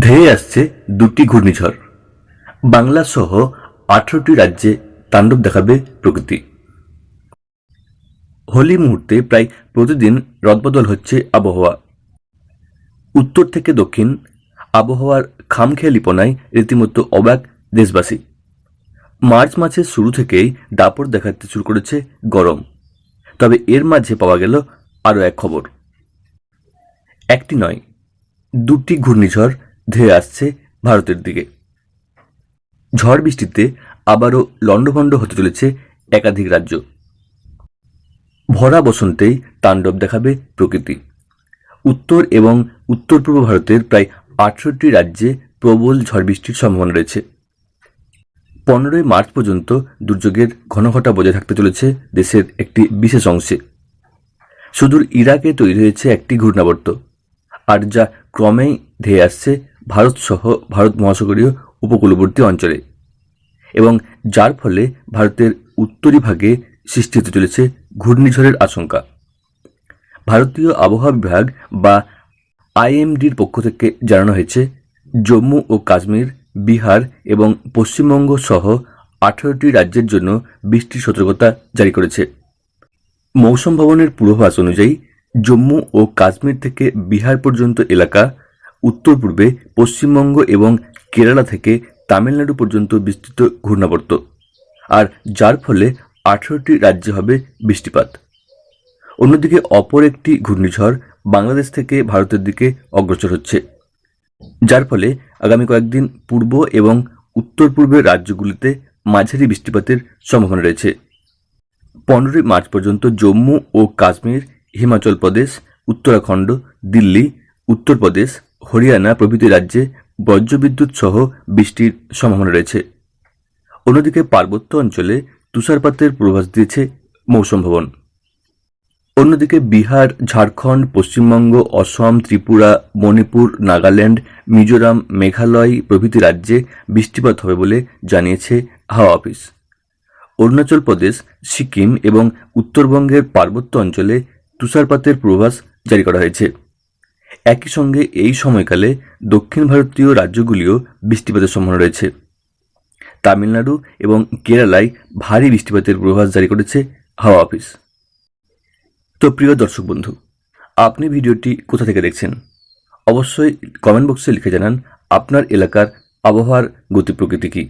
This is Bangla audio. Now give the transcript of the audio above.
ধেয়ে আসছে দুটি ঘূর্ণিঝড়। বাংলা সহ আঠারোটি রাজ্যে তাণ্ডব দেখাবে প্রকৃতি। হোলি মুহূর্তে প্রায় প্রতিদিন রদবদল হচ্ছে আবহাওয়া। উত্তর থেকে দক্ষিণ, আবহাওয়ার খামখেয়ালিপনায় রীতিমতো অবাক দেশবাসী। মার্চ মাসের শুরু থেকেই দাপট দেখাতে শুরু করেছে গরম। তবে এর মাঝে পাওয়া গেল আরও এক খবর। একটি নয়, দুটি ঘূর্ণিঝড় ধেয়ে আসছে ভারতের দিকে। ঝড় বৃষ্টিতে আবারও লণ্ডভণ্ড হতে চলেছে একাধিক রাজ্য। ভরা বসন্তেই তাণ্ডব দেখাবে প্রকৃতি। উত্তর এবং উত্তর পূর্ব ভারতের প্রায় আঠেরোটি রাজ্যে প্রবল ঝড় বৃষ্টির সম্ভাবনা রয়েছে। পনেরোই মার্চ পর্যন্ত দুর্যোগের ঘনঘটা বজায় থাকতে চলেছে দেশের একটি বিশেষ অংশে। সুদূর ইরাকে তৈরি হয়েছে একটি ঘূর্ণাবর্ত। আর যা ক্রমেই ধেয়ে আসছে ভারত সহ ভারত মহাসাগরীয় উপকূলবর্তী অঞ্চলে। এবং যার ফলে ভারতের উত্তরি ভাগে সৃষ্টি হতে চলেছে ঘূর্ণিঝড়ের আশঙ্কা। ভারতীয় আবহাওয়া বিভাগ বা আইএমডির পক্ষ থেকে জানানো হয়েছে, জম্মু ও কাশ্মীর, বিহার এবং পশ্চিমবঙ্গ সহ আঠারোটি রাজ্যের জন্য বৃষ্টির সতর্কতা জারি করেছে। মৌসুম ভবনের পূর্বাভাস অনুযায়ী, জম্মু ও কাশ্মীর থেকে বিহার পর্যন্ত এলাকা উত্তর পূর্বে পশ্চিমবঙ্গ এবং কেরালা থেকে তামিলনাড়ু পর্যন্ত বিস্তৃত ঘূর্ণাবর্ত। আর যার ফলে আঠারোটি রাজ্যে হবে বৃষ্টিপাত। অন্যদিকে অপর একটি ঘূর্ণিঝড় বাংলাদেশ থেকে ভারতের দিকে অগ্রসর হচ্ছে। যার ফলে আগামী কয়েকদিন পূর্ব এবং উত্তর পূর্বের রাজ্যগুলিতে মাঝারি বৃষ্টিপাতের সম্ভাবনা রয়েছে। পনেরোই মার্চ পর্যন্ত জম্মু ও কাশ্মীর, হিমাচল প্রদেশ, উত্তরাখণ্ড, দিল্লি, উত্তরপ্রদেশ হরিয়ানা প্রভৃতি রাজ্যে বজ্রবিদ্যুৎ সহ বৃষ্টির সম্ভাবনা রয়েছে। অন্যদিকে পার্বত্য অঞ্চলে তুষারপাতের প্রভাস দিয়েছে মৌসুম ভবন। অন্যদিকে বিহার, ঝাড়খণ্ড, পশ্চিমবঙ্গ, অসম, ত্রিপুরা, মণিপুর, নাগাল্যান্ড, মিজোরাম, মেঘালয় প্রভৃতি রাজ্যে বৃষ্টিপাত হবে বলে জানিয়েছে হাওয়া অফিস। অরুণাচল প্রদেশ, সিকিম এবং উত্তরবঙ্গের পার্বত্য অঞ্চলে তুষারপাতের পূর্বাভাস জারি করা হয়েছে। একই সঙ্গে এই সময়কালে দক্ষিণ ভারতীয় রাজ্যগুলিও বৃষ্টিপাতের সম্ভাবনা রয়েছে। তামিলনাড়ু এবং কেরালায় ভারী বৃষ্টিপাতের পূর্বাভাস জারি করেছে হাওয়া অফিস। তো প্রিয় দর্শক বন্ধু, আপনি ভিডিওটি কোথা থেকে দেখছেন? অবশ্যই কমেন্ট বক্সে লিখে জানান আপনার এলাকার আবহাওয়ার গতি প্রকৃতি কী।